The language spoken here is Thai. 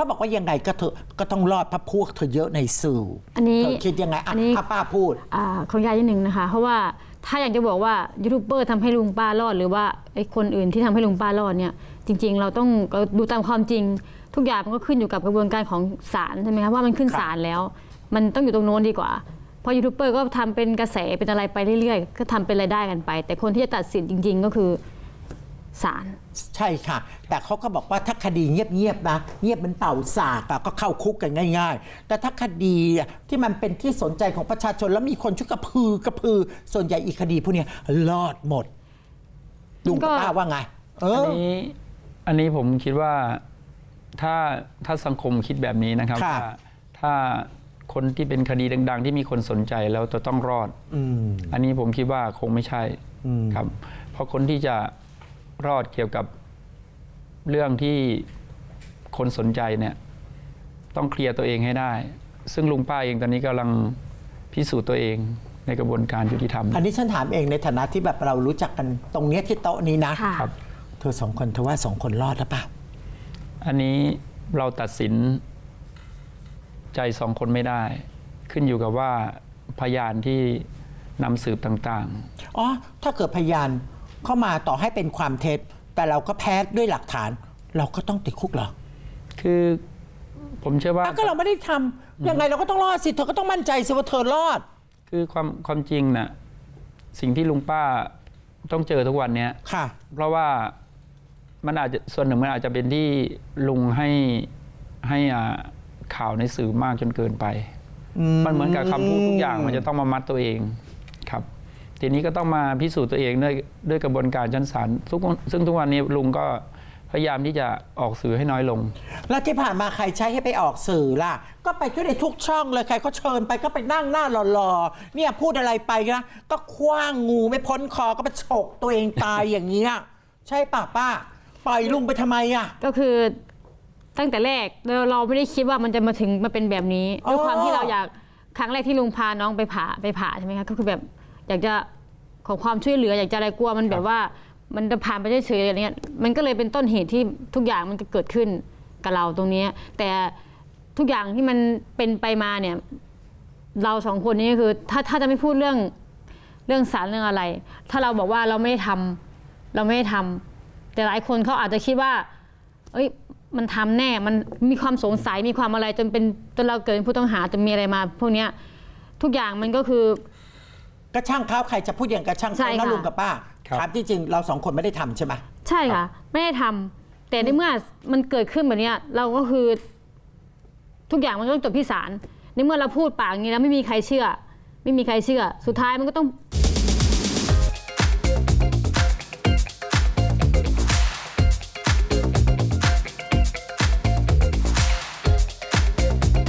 เขาบอกว่ายังไงก็เธอก็ต้องรอดเพราะพวกเธอเยอะในสื่ออันนี้เธอคิดยังไงอะอันนี้ ถ้าป้าพูด อ่าของยายนิดนึงนะคะ เพราะว่าถ้าอยากจะบอกว่ายูทูบเบอร์ทำให้ลุงป้ารอด หรือว่าไอ้คนอื่นที่ทำให้ลุงป้ารอดเนี่ยจริง ๆ เราต้องเราดูตามความจริง ทุกอย่างมันก็ขึ้นอยู่กับกระบวนการของศาลใช่ไหมคะว่ามันขึ้นครับศาลแล้ว มันต้องอยู่ตรงโน้นดีกว่า เพราะยูทูบเบอร์ก็ทำเป็นกระแสเป็นอะไรไปเรื่อยๆ ก็ทำเป็นรายได้กันไป แต่คนที่จะตัดสินจริง ๆ ก็คือ ศาล ใช่ค่ะ แต่เขาก็บอกว่าถ้าคดีเงียบๆนะ เงียบเหมันเป่าสากอะก็เข้าคุกกันง่าย ๆ แต่ถ้าคดีอะที่มันเป็นที่สนใจของประชาชนแล้วมีคนช่วยกระพือกระพือ ส่วนใหญ่อีกคดีพวกเนี้ยรอดหมดลุงกับก็ป้าว่าไง เออันอนี้อันนี้ผมคิดว่าถ้าถ้าสังคมคิดแบบนี้นะครับครับว่าถ้าคนที่เป็นคดีดัง ๆ ที่มีคนสนใจแล้วจะต้องรอด อืม อันนี้ผมคิดว่าคงไม่ใช่อืมครับ เพราะคนที่จะ รอดเกี่ยวกับเรื่องที่คนสนใจเนี่ยต้องเคลียร์ตัวเองให้ได้ ซึ่งลุงป้าเองตอนนี้กำลังพิสูจน์ตัวเองในกระบวนการยุติธรรม อันนี้ฉันถามเองในฐานะที่แบบเรารู้จักกันตรงเนี้ยที่โต๊ะนี้นะค่ะครับ เธอสองคนเธอว่าสองคนรอดหรือเปล่าอันนี้เราตัดสินใจสองคนไม่ได้ ขึ้นอยู่กับว่าพยานที่นำสืบต่างอ๋อถ้าเกิดพยาน เข้ามาต่อให้เป็นความเท็จ แต่เราก็แพ้ด้วยหลักฐาน เราก็ต้องติดคุกเหรอๆคือผมเชื่อว่า อะก็เราไม่ได้ทำยังไงเราก็ต้องรอดสิเธอก็ต้องมั่นใจสิว่าเธอรอด คือความความจริงน่ะสิ่งที่ลุงป้าต้องเจอทุกวันเนี้ย ค่ะ เพราะว่ามันอาจจะส่วนหนึ่งมันอาจจะเป็นที่ลุงให้ให้อ่าข่าวในสื่อมากจนเกินไป มันเหมือนกับคำพูดทุกอย่างมันจะต้องมามัดตัวเองครับ ทีนี้ก็ต้องมาพิสูจน์ตัวเองด้วยด้วยกระบวนการชั้นศาลทุกซึ่งทุกวันนี้ลุงก็พยายามที่จะออกสื่อให้น้อยลง แล้วที่ผ่านมาใครใช้ให้ไปออกสื่อล่ะ ก็ไปก็ได้ทุกช่องเลยใครก็เชิญไปก็ไปนั่งหน้าหล่อๆเนี่ยพูดอะไรไปนะก็คว้างงูไม่พ้นคอก็ไปฉกตัวเองตายอย่างเงี้ยใช่ป่ะป้าปล่อยลุงไปทำไมอะ ก็คือตั้งแต่แรกเราเราไม่ได้คิดว่ามันจะมาถึงมาเป็นแบบนี้อ๋อด้วยความที่เราอยากครั้งแรกที่ลุงพาน้องไปผ่าไปผ่าใช่ไหมคะก็คือแบบ อยากจะขอความช่วยเหลืออยากจะอะไรกลัวมันแบบว่า มันจะผ่านไปเฉยๆอะไรเงี้ยมันก็เลยเป็นต้นเหตุที่ทุกอย่างมันจะเกิดขึ้นกับเราตรงเนี้ยแต่ทุกอย่างที่มันเป็นไปมาเนี่ย เราสองคนนี้คือ ถ้าถ้าจะไม่พูดเรื่องเรื่องสารเรื่องอะไร ถ้าเราบอกว่าเราไม่ได้ทำเราไม่ได้ทำแต่หลายคนเขาอาจจะคิดว่า เอ้ยมันทำแน่ มันมีความสงสัย มีความอะไรจนเป็นจนเราเกิดเป็นผู้ต้องหาจนมีอะไรมา พวกเนี้ยทุกอย่างมันก็คือ ก็ช่างเขาใครจะพูดอย่างกับช่างใช่เขานะค่ะลุงกับป้าครับ ถามที่จริงเราสองคนไม่ได้ทำใช่ไหม ใช่ค่ะ ไม่ได้ทำแต่ในเมื่อมันเกิดขึ้นแบบเนี้ยเราก็คือ ทุกอย่างมันก็ต้องจบที่ศาลในเมื่อเราพูดปากอย่างนี้แล้วไม่มีใครเชื่อ ไม่มีใครเชื่อ สุดท้ายมันก็ต้อง